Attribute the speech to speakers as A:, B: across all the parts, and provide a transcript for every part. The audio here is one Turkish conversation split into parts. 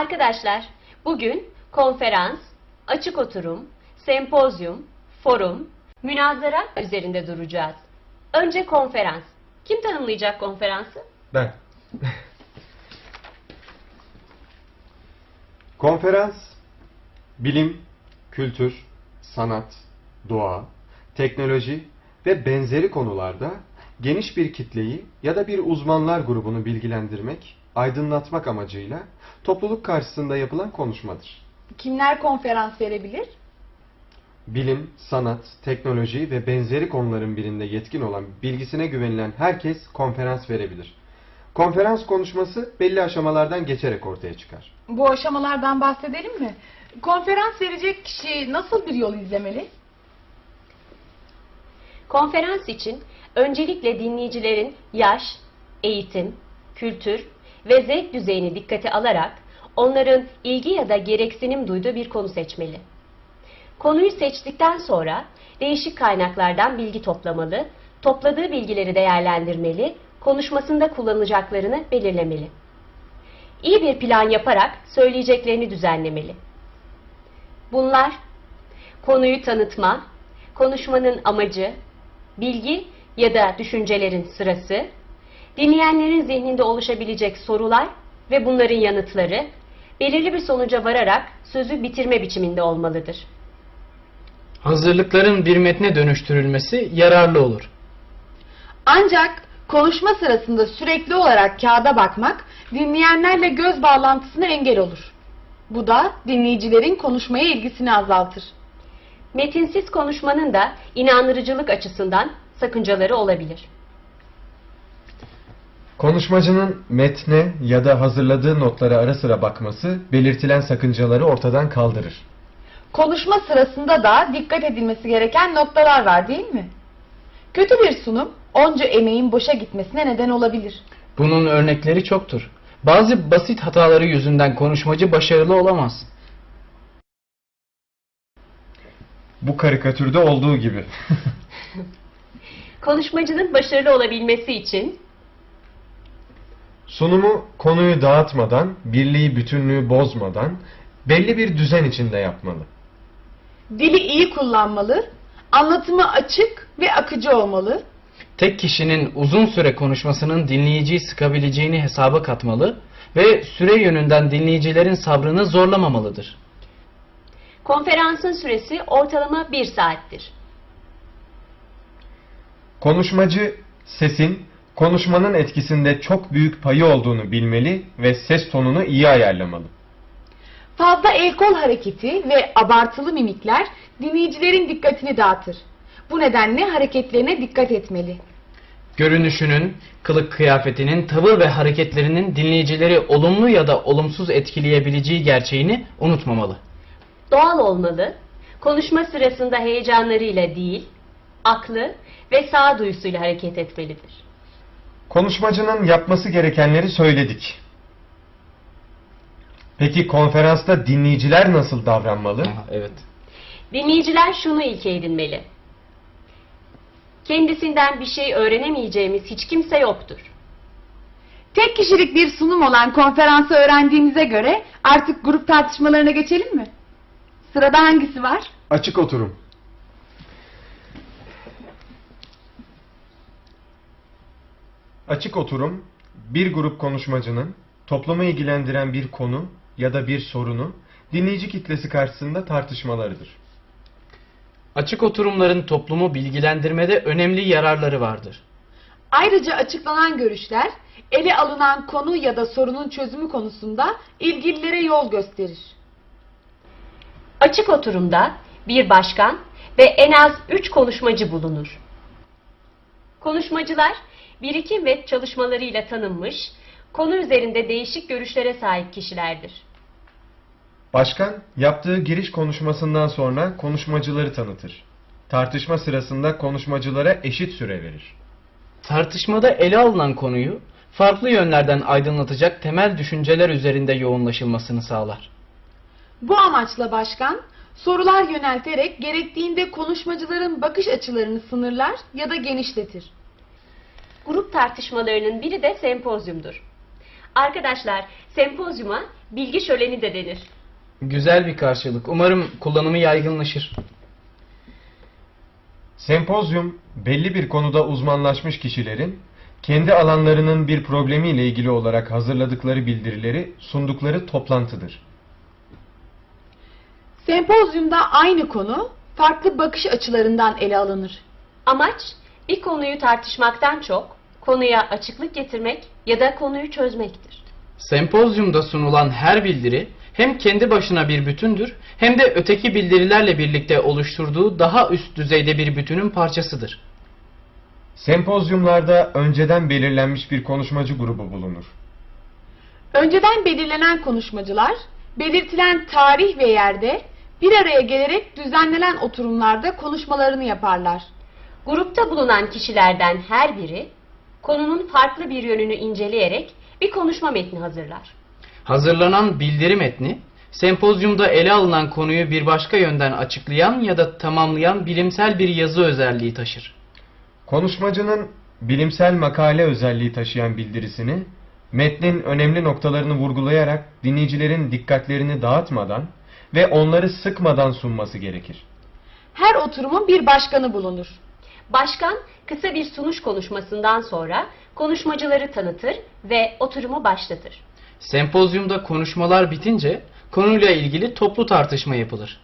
A: Arkadaşlar, bugün konferans, açık oturum, sempozyum, forum, münazara üzerinde duracağız. Önce konferans. Kim tanımlayacak konferansı?
B: Ben. Konferans, bilim, kültür, sanat, doğa, teknoloji ve benzeri konularda geniş bir kitleyi ya da bir uzmanlar grubunu bilgilendirmek, aydınlatmak amacıyla topluluk karşısında yapılan konuşmadır.
C: Kimler konferans verebilir?
B: Bilim, sanat, teknoloji ve benzeri konuların birinde yetkin olan bilgisine güvenilen herkes konferans verebilir. Konferans konuşması belli aşamalardan geçerek ortaya çıkar.
C: Bu aşamalardan bahsedelim mi? Konferans verecek kişi nasıl bir yol izlemeli?
A: Konferans için öncelikle dinleyicilerin yaş, eğitim, kültür ve zevk düzeyini dikkate alarak onların ilgi ya da gereksinim duyduğu bir konu seçmeli. Konuyu seçtikten sonra değişik kaynaklardan bilgi toplamalı, topladığı bilgileri değerlendirmeli, konuşmasında kullanacaklarını belirlemeli. İyi bir plan yaparak söyleyeceklerini düzenlemeli. Bunlar konuyu tanıtma, konuşmanın amacı, bilgi ya da düşüncelerin sırası, dinleyenlerin zihninde oluşabilecek sorular ve bunların yanıtları belirli bir sonuca vararak sözü bitirme biçiminde olmalıdır.
D: Hazırlıkların bir metne dönüştürülmesi yararlı olur.
C: Ancak konuşma sırasında sürekli olarak kağıda bakmak dinleyenlerle göz bağlantısına engel olur. Bu da dinleyicilerin konuşmaya ilgisini azaltır.
A: Metinsiz konuşmanın da inandırıcılık açısından sakıncaları olabilir.
B: Konuşmacının metne ya da hazırladığı notlara ara sıra bakması belirtilen sakıncaları ortadan kaldırır.
C: Konuşma sırasında da dikkat edilmesi gereken noktalar var değil mi? Kötü bir sunum onca emeğin boşa gitmesine neden olabilir.
D: Bunun örnekleri çoktur. Bazı basit hataları yüzünden konuşmacı başarılı olamaz.
B: Bu karikatürde olduğu gibi.
A: Konuşmacının başarılı olabilmesi için
B: Sunumu konuyu dağıtmadan, birliği bütünlüğü bozmadan belli bir düzen içinde yapmalı.
C: Dili iyi kullanmalı, anlatımı açık ve akıcı olmalı,
D: Tek kişinin uzun süre konuşmasının dinleyiciyi sıkabileceğini hesaba katmalı ve süre yönünden dinleyicilerin sabrını zorlamamalıdır.
A: konferansın süresi ortalama bir saattir.
B: Konuşmacı sesin konuşmanın etkisinde çok büyük payı olduğunu bilmeli ve ses tonunu iyi ayarlamalı.
C: Fazla el kol hareketi ve abartılı mimikler dinleyicilerin dikkatini dağıtır. Bu nedenle hareketlerine dikkat etmeli.
D: Görünüşünün, kılık kıyafetinin, tavır ve hareketlerinin dinleyicileri olumlu ya da olumsuz etkileyebileceği gerçeğini unutmamalı.
A: Doğal olmalı, konuşma sırasında heyecanlarıyla değil, aklı ve sağduyusuyla hareket etmelidir.
B: Konuşmacının yapması gerekenleri söyledik. Peki konferansta dinleyiciler nasıl davranmalı?
D: Aha, evet.
A: Dinleyiciler şunu ilke edinmeli. Kendisinden bir şey öğrenemeyeceğimiz hiç kimse yoktur.
C: Tek kişilik bir sunum olan konferansı öğrendiğimize göre artık grup tartışmalarına geçelim mi? Sırada hangisi var?
B: Açık oturum. Açık oturum, bir grup konuşmacının toplumu ilgilendiren bir konu ya da bir sorunu dinleyici kitlesi karşısında tartışmalarıdır.
D: Açık oturumların toplumu bilgilendirmede önemli yararları vardır.
C: Ayrıca açıklanan görüşler ele alınan konu ya da sorunun çözümü konusunda ilgililere yol gösterir.
A: Açık oturumda bir başkan ve en az üç konuşmacı bulunur. Konuşmacılar birikim ve çalışmalarıyla tanınmış, konu üzerinde değişik görüşlere sahip kişilerdir.
B: Başkan yaptığı giriş konuşmasından sonra konuşmacıları tanıtır. Tartışma sırasında konuşmacılara eşit süre verir.
D: Tartışmada ele alınan konuyu farklı yönlerden aydınlatacak temel düşünceler üzerinde yoğunlaşılmasını sağlar.
C: Bu amaçla başkan sorular yönelterek gerektiğinde konuşmacıların bakış açılarını sınırlar ya da genişletir.
A: Grup tartışmalarının biri de sempozyumdur. Arkadaşlar, sempozyuma bilgi şöleni de denir.
D: Güzel bir karşılık. Umarım kullanımı yaygınlaşır.
B: Sempozyum, belli bir konuda uzmanlaşmış kişilerin kendi alanlarının bir problemiyle ilgili olarak hazırladıkları bildirileri sundukları toplantıdır.
C: Sempozyumda aynı konu farklı bakış açılarından ele alınır.
A: Amaç bir konuyu tartışmaktan çok konuya açıklık getirmek ya da konuyu çözmektir.
D: Sempozyumda sunulan her bildiri hem kendi başına bir bütündür hem de öteki bildirilerle birlikte oluşturduğu daha üst düzeyde bir bütünün parçasıdır.
B: Sempozyumlarda önceden belirlenmiş bir konuşmacı grubu bulunur.
C: Önceden belirlenen konuşmacılar belirtilen tarih ve yerde bir araya gelerek düzenlenen oturumlarda konuşmalarını yaparlar.
A: Grupta bulunan kişilerden her biri konunun farklı bir yönünü inceleyerek bir konuşma metni hazırlar.
D: Hazırlanan bildiri metni, sempozyumda ele alınan konuyu bir başka yönden açıklayan ya da tamamlayan bilimsel bir yazı özelliği taşır.
B: Konuşmacının bilimsel makale özelliği taşıyan bildirisini, metnin önemli noktalarını vurgulayarak dinleyicilerin dikkatlerini dağıtmadan ve onları sıkmadan sunması gerekir.
C: Her oturumun bir başkanı bulunur.
A: Başkan kısa bir sunuş konuşmasından sonra konuşmacıları tanıtır ve oturumu başlatır.
D: Sempozyumda konuşmalar bitince konuyla ilgili toplu tartışma yapılır.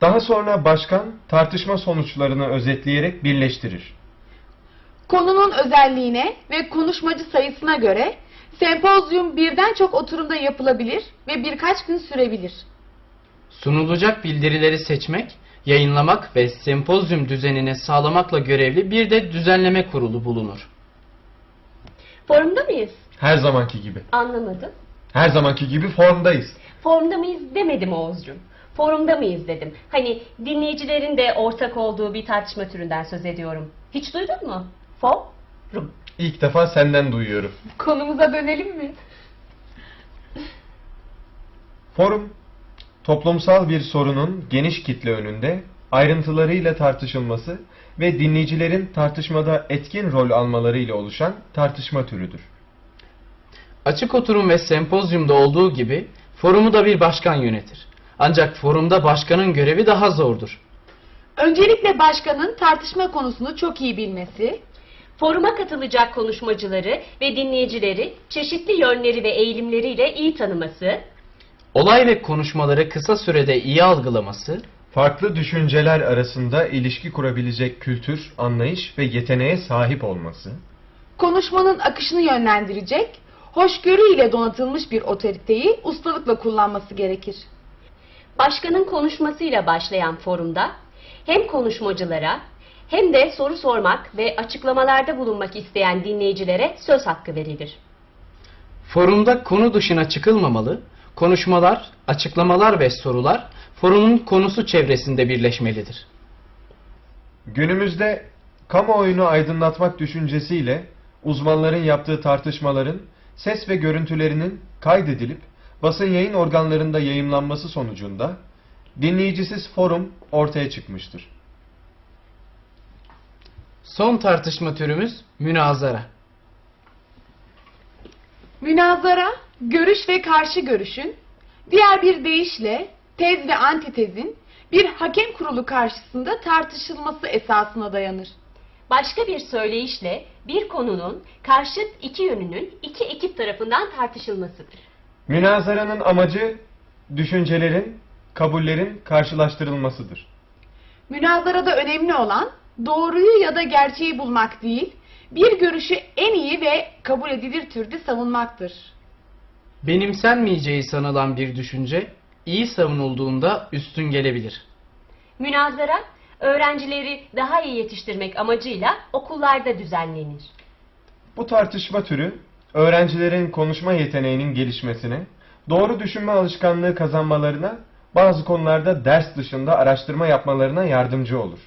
B: Daha sonra başkan tartışma sonuçlarını özetleyerek birleştirir.
C: Konunun özelliğine ve konuşmacı sayısına göre sempozyum birden çok oturumda yapılabilir ve birkaç gün sürebilir.
D: Sunulacak bildirileri seçmek, yayınlamak ve sempozyum düzenini sağlamakla görevli bir de düzenleme kurulu bulunur.
A: Formda mıyız?
B: Her zamanki gibi.
A: Anlamadım.
B: Her zamanki gibi formdayız.
A: Formda mıyız demedim Oğuzcuğum. Forumda mıyız dedim. Hani dinleyicilerin de ortak olduğu bir tartışma türünden söz ediyorum. Hiç duydun mu? Forum.
B: İlk defa senden duyuyorum.
C: Konumuza dönelim mi?
B: Forum, toplumsal bir sorunun geniş kitle önünde ayrıntılarıyla tartışılması ve dinleyicilerin tartışmada etkin rol almaları ile oluşan tartışma türüdür.
D: Açık oturum ve sempozyumda olduğu gibi forumu da bir başkan yönetir. Ancak forumda başkanın görevi daha zordur.
C: Öncelikle başkanın tartışma konusunu çok iyi bilmesi,
A: Foruma katılacak konuşmacıları ve dinleyicileri çeşitli yönleri ve eğilimleriyle iyi tanıması,
D: Olay ve konuşmaları kısa sürede iyi algılaması,
B: Farklı düşünceler arasında ilişki kurabilecek kültür, anlayış ve yeteneğe sahip olması,
C: konuşmanın akışını yönlendirecek, hoşgörü ile donatılmış bir otoriteyi ustalıkla kullanması gerekir.
A: başkanın konuşmasıyla başlayan forumda hem konuşmacılara hem de soru sormak ve açıklamalarda bulunmak isteyen dinleyicilere söz hakkı verilir.
D: forumda konu dışına çıkılmamalı, konuşmalar, açıklamalar ve sorular forumun konusu çevresinde birleşmelidir.
B: Günümüzde kamuoyunu aydınlatmak düşüncesiyle uzmanların yaptığı tartışmaların ses ve görüntülerinin kaydedilip basın yayın organlarında yayımlanması sonucunda dinleyicisiz forum ortaya çıkmıştır.
D: Son tartışma türümüz münazara.
C: Münazara, görüş ve karşı görüşün, diğer bir deyişle tez ve antitezin bir hakem kurulu karşısında tartışılması esasına dayanır.
A: Başka bir söyleyişle bir konunun karşıt iki yönünün iki ekip tarafından tartışılmasıdır.
B: Münazaranın amacı düşüncelerin, kabullerin karşılaştırılmasıdır.
C: Münazarada önemli olan doğruyu ya da gerçeği bulmak değil, bir görüşü en iyi ve kabul edilir türde savunmaktır.
D: Benimsenmeyeceği sanılan bir düşünce iyi savunulduğunda üstün gelebilir.
A: Münazara, öğrencileri daha iyi yetiştirmek amacıyla okullarda düzenlenir.
B: Bu tartışma türü öğrencilerin konuşma yeteneğinin gelişmesine, doğru düşünme alışkanlığı kazanmalarına, bazı konularda ders dışında araştırma yapmalarına yardımcı olur.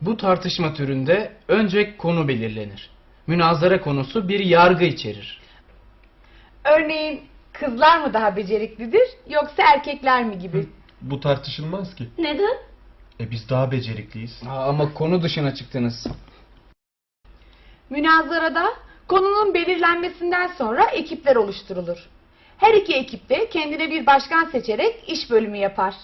D: Bu tartışma türünde önce konu belirlenir. Münazara konusu bir yargı içerir.
C: Örneğin kızlar mı daha beceriklidir yoksa erkekler mi gibi.
B: Bu tartışılmaz ki.
A: Neden?
B: E biz daha becerikliyiz.
D: Aa, ama konu dışına çıktınız.
C: Münazarada konunun belirlenmesinden sonra ekipler oluşturulur. Her iki ekip de kendine bir başkan seçerek iş bölümü yapar.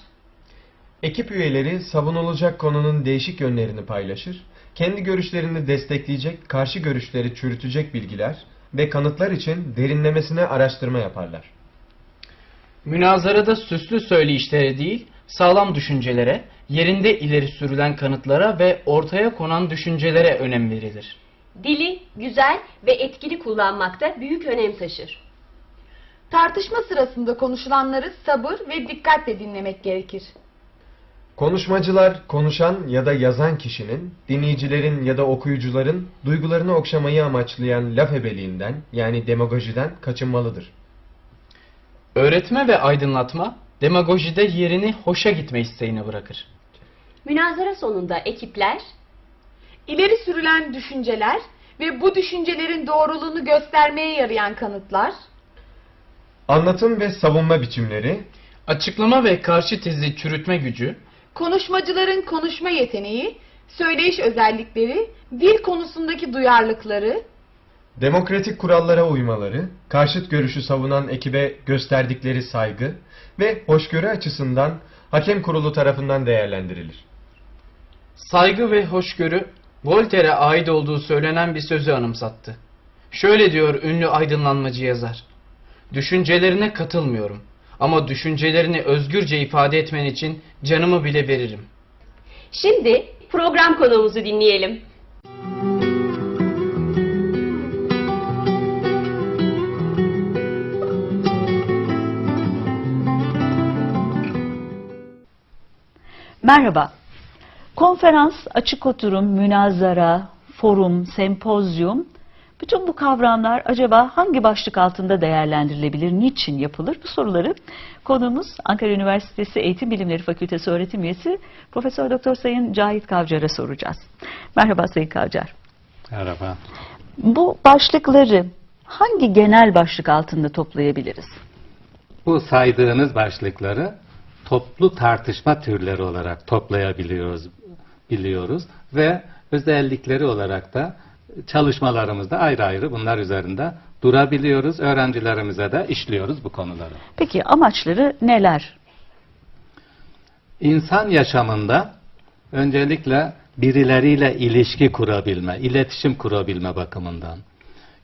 B: Ekip üyeleri savunulacak konunun değişik yönlerini paylaşır, kendi görüşlerini destekleyecek, karşı görüşleri çürütecek bilgiler ve kanıtlar için derinlemesine araştırma yaparlar.
D: Münazarada süslü söyleyişlere değil, sağlam düşüncelere, yerinde ileri sürülen kanıtlara ve ortaya konan düşüncelere önem verilir.
A: Dili güzel ve etkili kullanmakta büyük önem taşır.
C: Tartışma sırasında konuşulanları sabır ve dikkatle dinlemek gerekir.
B: Konuşmacılar, konuşan ya da yazan kişinin, dinleyicilerin ya da okuyucuların duygularını okşamayı amaçlayan laf ebeliğinden yani demagojiden kaçınmalıdır.
D: Öğretme ve aydınlatma, demagojide yerini hoşa gitme isteğine bırakır.
A: Münazara sonunda ekipler
C: İleri sürülen düşünceler ve bu düşüncelerin doğruluğunu göstermeye yarayan kanıtlar,
B: Anlatım ve savunma biçimleri,
D: Açıklama ve karşı tezi çürütme gücü,
C: konuşmacıların konuşma yeteneği, söyleyiş özellikleri, dil konusundaki duyarlılıkları,
B: demokratik kurallara uymaları, karşıt görüşü savunan ekibe gösterdikleri saygı ve hoşgörü açısından hakem kurulu tarafından değerlendirilir.
D: saygı ve hoşgörü Voltaire'e ait olduğu söylenen bir sözü anımsattı. Şöyle diyor ünlü aydınlanmacı yazar. Düşüncelerine katılmıyorum ama düşüncelerini özgürce ifade etmen için canımı bile veririm.
A: Şimdi program konuğumuzu dinleyelim.
E: Merhaba. Konferans, açık oturum, münazara, forum, sempozyum, bütün bu kavramlar acaba hangi başlık altında değerlendirilebilir, niçin yapılır? Bu soruları konuğumuz Ankara Üniversitesi Eğitim Bilimleri Fakültesi öğretim üyesi Profesör Doktor Sayın Cahit Kavcar'a soracağız. Merhaba Sayın Kavcar.
F: Merhaba.
E: Bu başlıkları hangi genel başlık altında toplayabiliriz?
F: Bu saydığınız başlıkları toplu tartışma türleri olarak toplayabiliyoruz biliyoruz ve özellikleri olarak da çalışmalarımızda ayrı ayrı bunlar üzerinde durabiliyoruz. Öğrencilerimize de işliyoruz bu konuları.
E: Peki amaçları neler?
F: İnsan yaşamında öncelikle birileriyle ilişki kurabilme, iletişim kurabilme bakımından,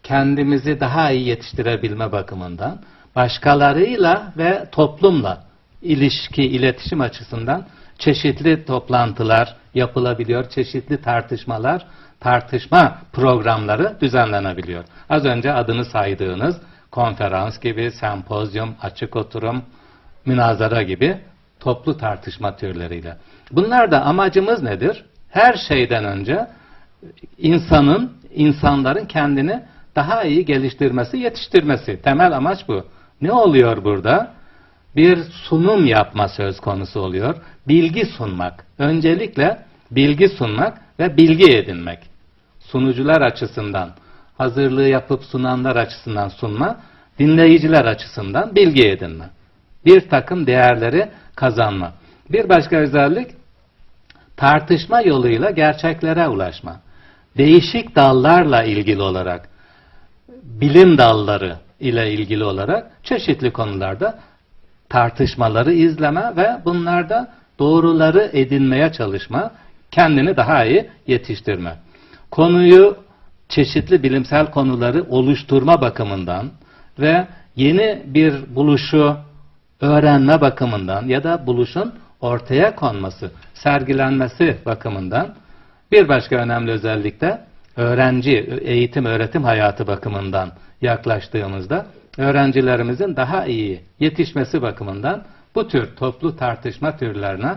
F: kendimizi daha iyi yetiştirebilme bakımından, başkalarıyla ve toplumla ilişki, iletişim açısından çeşitli toplantılar yapılabiliyor, çeşitli tartışmalar, tartışma programları düzenlenebiliyor. Az önce adını saydığınız konferans gibi, sempozyum, açık oturum, münazara gibi toplu tartışma türleriyle. Bunlar da amacımız nedir? Her şeyden önce insanın, insanların kendini daha iyi geliştirmesi, yetiştirmesi. Temel amaç bu. Ne oluyor burada? Bir sunum yapma söz konusu oluyor. Bilgi sunmak. Öncelikle bilgi sunmak ve bilgi edinmek. Sunucular açısından, hazırlığı yapıp sunanlar açısından sunma, dinleyiciler açısından bilgi edinme bir takım değerleri kazanma. Bir başka özellik tartışma yoluyla gerçeklere ulaşma. Değişik dallarla ilgili olarak, bilim dalları ile ilgili olarak çeşitli konularda tartışmaları izleme ve bunlarda doğruları edinmeye çalışma, kendini daha iyi yetiştirme. Konuyu çeşitli bilimsel konuları oluşturma bakımından ve yeni bir buluşu öğrenme bakımından ya da buluşun ortaya konması, sergilenmesi bakımından bir başka önemli özellik de öğrenci, eğitim, öğretim hayatı bakımından yaklaştığımızda öğrencilerimizin daha iyi yetişmesi bakımından bu tür toplu tartışma türlerine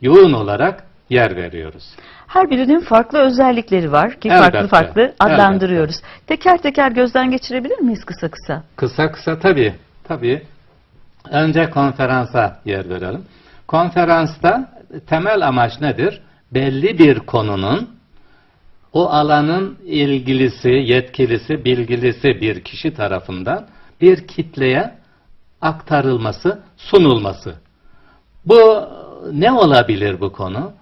F: yoğun olarak yer veriyoruz.
E: Her birinin farklı özellikleri var ki
F: Elbette,
E: farklı farklı adlandırıyoruz. Teker teker gözden geçirebilir miyiz kısa kısa?
F: Kısa kısa tabii, tabii. Önce konferansa yer verelim. Konferansta temel amaç nedir? Belli bir konunun o alanın ilgilisi, yetkilisi, bilgilisi bir kişi tarafından bir kitleye aktarılması, sunulması. Bu ne olabilir bu konu?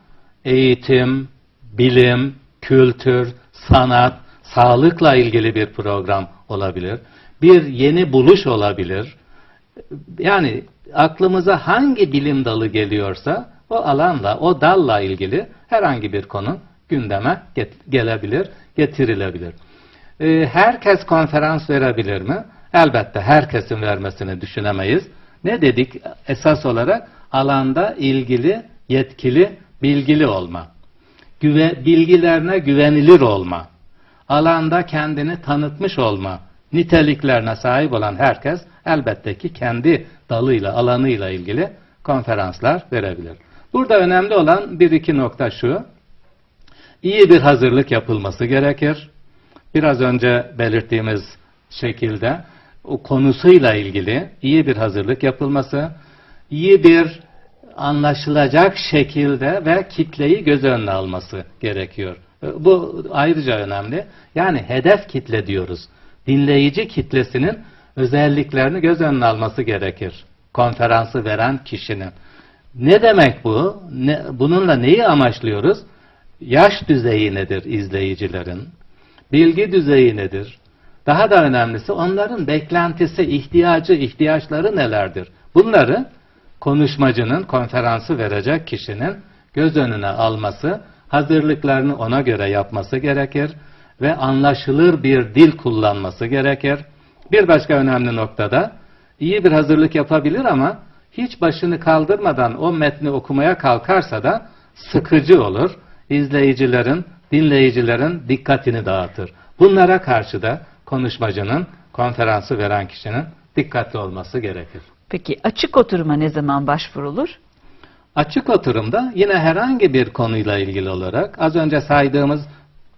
F: Eğitim, bilim, kültür, sanat, sağlıkla ilgili bir program olabilir. Bir yeni buluş olabilir. yani aklımıza hangi bilim dalı geliyorsa o alanla, o dalla ilgili herhangi bir konu gündeme gelebilir, getirilebilir. Ee, herkes konferans verebilir mi? Elbette herkesin vermesini düşünemeyiz. Ne dedik? Esas olarak alanda ilgili, yetkili, bilgili olma. Güve, bilgilerine güvenilir olma. Alanda kendini tanıtmış olma niteliklerine sahip olan herkes elbette ki kendi dalıyla, alanıyla ilgili konferanslar verebilir. Burada önemli olan bir iki nokta şu. İyi bir hazırlık yapılması gerekir. Biraz önce belirttiğimiz şekilde o konusuyla ilgili iyi bir hazırlık yapılması, iyi bir anlaşılacak şekilde ve kitleyi göz önüne alması gerekiyor. Bu ayrıca önemli. Yani hedef kitle diyoruz. Dinleyici kitlesinin özelliklerini göz önüne alması gerekir. Konferansı veren kişinin. Ne demek bu? Ne, bununla neyi amaçlıyoruz? Yaş düzeyi nedir izleyicilerin? Bilgi düzeyi nedir? Daha da önemlisi onların beklentisi, ihtiyacı, ihtiyaçları nelerdir? Bunları konuşmacının, konferansı verecek kişinin göz önüne alması, hazırlıklarını ona göre yapması gerekir ve anlaşılır bir dil kullanması gerekir. Bir başka önemli noktada iyi bir hazırlık yapabilir ama hiç başını kaldırmadan o metni okumaya kalkarsa da sıkıcı olur. İzleyicilerin, dinleyicilerin dikkatini dağıtır. Bunlara karşı da konuşmacının, konferansı veren kişinin dikkatli olması gerekir.
E: Peki açık oturuma ne zaman başvurulur?
F: Açık oturumda yine herhangi bir konuyla ilgili olarak az önce saydığımız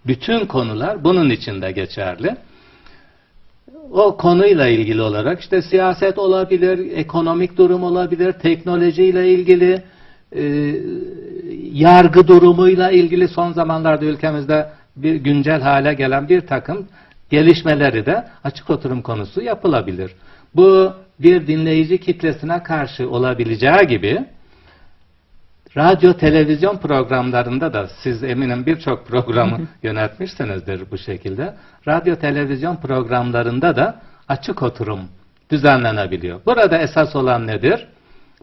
F: bütün konular bunun içinde geçerli. O konuyla ilgili olarak işte siyaset olabilir, ekonomik durum olabilir, teknolojiyle ilgili, e, yargı durumuyla ilgili son zamanlarda ülkemizde bir güncel hale gelen bir takım gelişmeleri de açık oturum konusu yapılabilir. Bu bir dinleyici kitlesine karşı olabileceği gibi radyo televizyon programlarında da siz eminim birçok programı yönetmişsinizdir bu şekilde. Radyo televizyon programlarında da açık oturum düzenlenebiliyor. Burada esas olan nedir?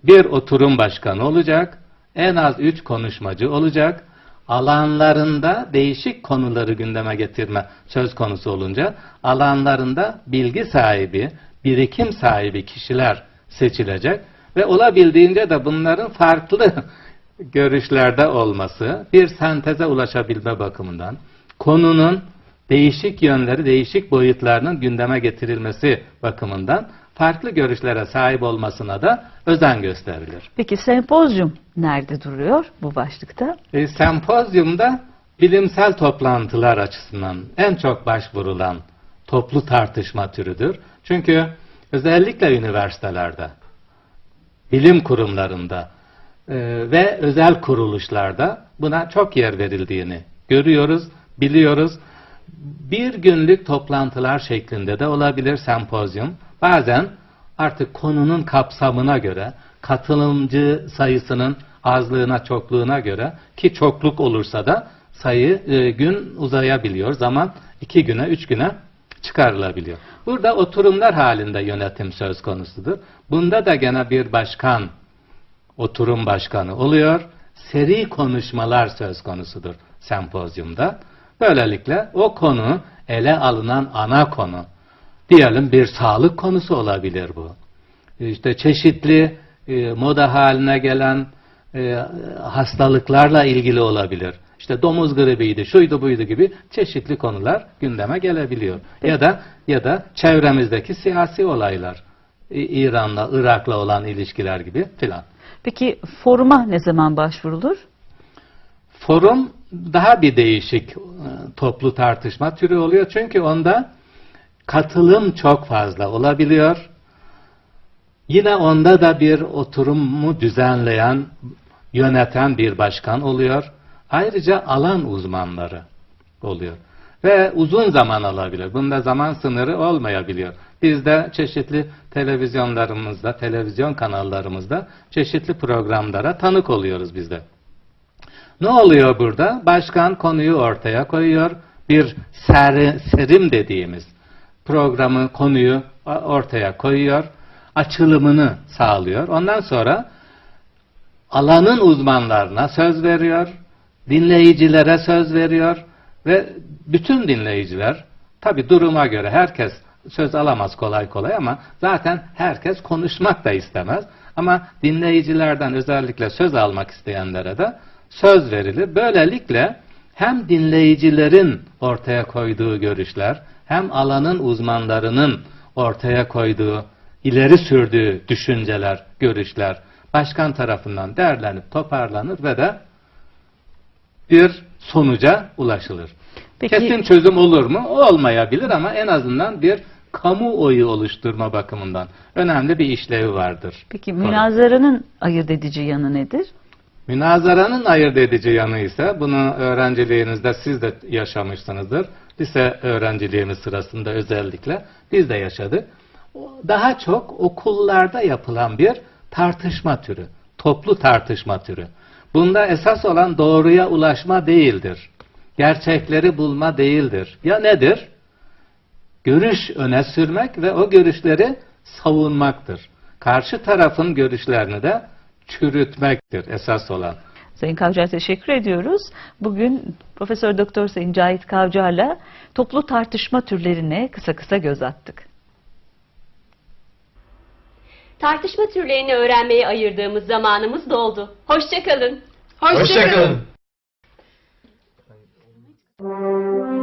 F: Bir oturum başkanı olacak, en az üç konuşmacı olacak, alanlarında değişik konuları gündeme getirme söz konusu olunca alanlarında bilgi sahibi, birikim sahibi kişiler seçilecek ve olabildiğince de bunların farklı görüşlerde olması bir senteze ulaşabilme bakımından konunun değişik yönleri, değişik boyutlarının gündeme getirilmesi bakımından farklı görüşlere sahip olmasına da özen gösterilir.
E: Peki sempozyum nerede duruyor bu başlıkta?
F: E, sempozyumda bilimsel toplantılar açısından en çok başvurulan toplu tartışma türüdür. Çünkü özellikle üniversitelerde, bilim kurumlarında e, ve özel kuruluşlarda buna çok yer verildiğini görüyoruz, biliyoruz. Bir günlük toplantılar şeklinde de olabilir sempozyum. Bazen artık konunun kapsamına göre, katılımcı sayısının azlığına, çokluğuna göre ki çokluk olursa da sayı e, gün uzayabiliyor. Zaman iki güne, üç güne çıkarılabiliyor. Burada oturumlar halinde yönetim söz konusudur. Bunda da gene bir başkan, oturum başkanı oluyor. Seri konuşmalar söz konusudur sempozyumda. Böylelikle o konu ele alınan ana konu. Diyelim bir sağlık konusu olabilir bu. İşte çeşitli e, moda haline gelen e, hastalıklarla ilgili olabilir. İşte domuz gribiydi, şuydu buydu gibi çeşitli konular gündeme gelebiliyor. Ya da ya da çevremizdeki siyasi olaylar, İran'la, Irak'la olan ilişkiler gibi filan.
E: Peki foruma ne zaman başvurulur?
F: Forum daha bir değişik e, toplu tartışma türü oluyor. Çünkü onda katılım çok fazla olabiliyor. Yine onda da bir oturumu düzenleyen, yöneten bir başkan oluyor. Ayrıca alan uzmanları oluyor. Ve uzun zaman alabilir. Bunda zaman sınırı olmayabiliyor. Biz de çeşitli televizyonlarımızda, televizyon kanallarımızda çeşitli programlara tanık oluyoruz biz de. Ne oluyor burada? Başkan konuyu ortaya koyuyor. Bir ser, serim dediğimiz programı, konuyu ortaya koyuyor. açılımını sağlıyor. Ondan sonra alanın uzmanlarına söz veriyor, dinleyicilere söz veriyor ve bütün dinleyiciler tabi duruma göre herkes söz alamaz kolay kolay ama zaten herkes konuşmak da istemez. Ama dinleyicilerden özellikle söz almak isteyenlere de söz verilir. Böylelikle hem dinleyicilerin ortaya koyduğu görüşler hem alanın uzmanlarının ortaya koyduğu, ileri sürdüğü düşünceler, görüşler başkan tarafından değerlenip toparlanır ve de bir sonuca ulaşılır.
E: Peki-
F: Kesin çözüm olur mu? Olmayabilir ama en azından bir kamuoyu oluşturma bakımından önemli bir işlevi vardır.
E: Peki münazaranın ayırt edici yanı nedir?
F: Münazaranın ayırt edici yanı ise bunu öğrenciliğinizde siz de yaşamışsınızdır. Lise öğrenciliğimiz sırasında özellikle biz de yaşadık. Daha çok okullarda yapılan bir tartışma türü, toplu tartışma türü. Bunda esas olan doğruya ulaşma değildir. Gerçekleri bulma değildir. Ya nedir? Görüş öne sürmek ve o görüşleri savunmaktır. Karşı tarafın görüşlerini de çürütmektir esas olan.
E: Sayın Kavcı'ya teşekkür ediyoruz. Bugün Profesör Doktor Sayın Cahit Kavcı'yla toplu tartışma türlerine kısa kısa göz attık.
A: Tartışma türlerini öğrenmeye ayırdığımız zamanımız doldu. Hoşçakalın.
C: Hoşça kalın.
D: Hoşçakalın.